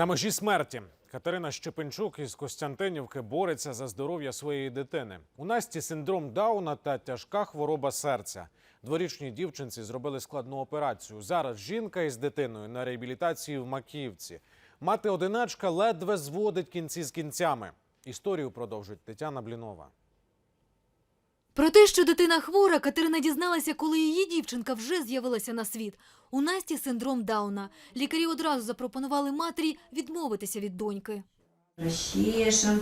На межі смерті Катерина Щепенчук із Костянтинівки бореться за здоров'я своєї дитини. У Насті синдром Дауна та тяжка хвороба серця. Дворічній дівчинці зробили складну операцію. Зараз жінка із дитиною на реабілітації в Макіївці. Мати одиначка ледве зводить кінці з кінцями. Історію продовжить Тетяна Блінова. Про те, що дитина хвора, Катерина дізналася, коли її дівчинка вже з'явилася на світ. У Насті синдром Дауна. Лікарі одразу запропонували матері відмовитися від доньки. Расчешем,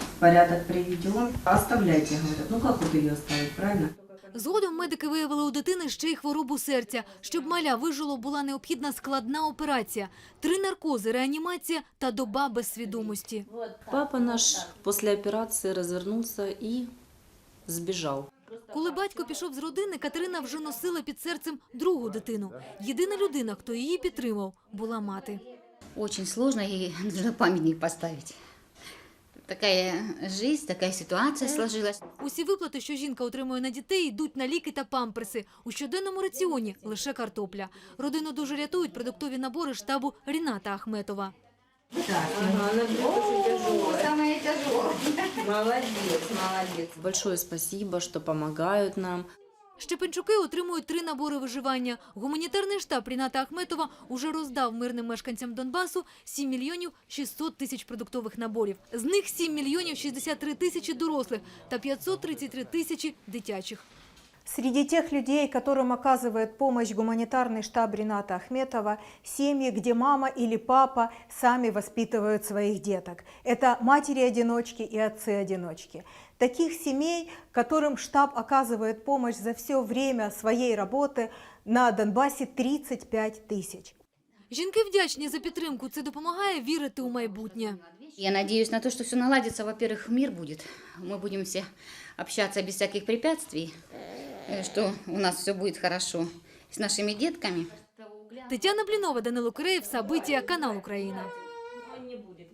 в порядок приведем. Оставляйте, говорят. Ну как вот ее оставить, правильно? Згодом медики виявили у дитини ще й хворобу серця. Щоб маля вижило, була необхідна складна операція. Три наркози, реанімація та доба без свідомості. Папа наш после операции развернулся и сбежал. Коли батько пішов з родини, Катерина вже носила під серцем другу дитину. Єдина людина, хто її підтримав, була мати. Очень сложно, и нужно памятник поставить. Такая жизнь, такая ситуация сложилась. Усі виплати, що жінка отримує на дітей, йдуть на ліки та памперси. У щоденному раціоні лише картопля. Родину дуже рятують продуктові набори штабу Ріната Ахметова. Тяжелое. Молодец, молодец. Большое спасибо, что помогают нам. Щепенчуки отримують три набори виживання. Гуманітарний штаб Ріната Ахметова уже роздав мирним мешканцям Донбасу 7 мільйонів 600 тисяч продуктових наборів. З них 7 мільйонів 63 тисячі дорослих та 533 тисячі дитячих. Среди тех людей, которым оказывает помощь гуманитарный штаб Рената Ахметова, семьи, где мама или папа сами воспитывают своих деток. Это матери-одиночки и отцы-одиночки. Таких семей, которым штаб оказывает помощь за все время своей работы, на Донбассе 35 тысяч. Жінки вдячні за підтримку. Це допомагає вірити у майбутнє. Я надеюсь на то, что все наладится. Во-первых, мир будет. Мы будем все общаться без всяких препятствий, э, что у нас все будет хорошо с нашими детками. Тетяна Блинова, Данило Киреєв, события, канал Украина. Он не будет.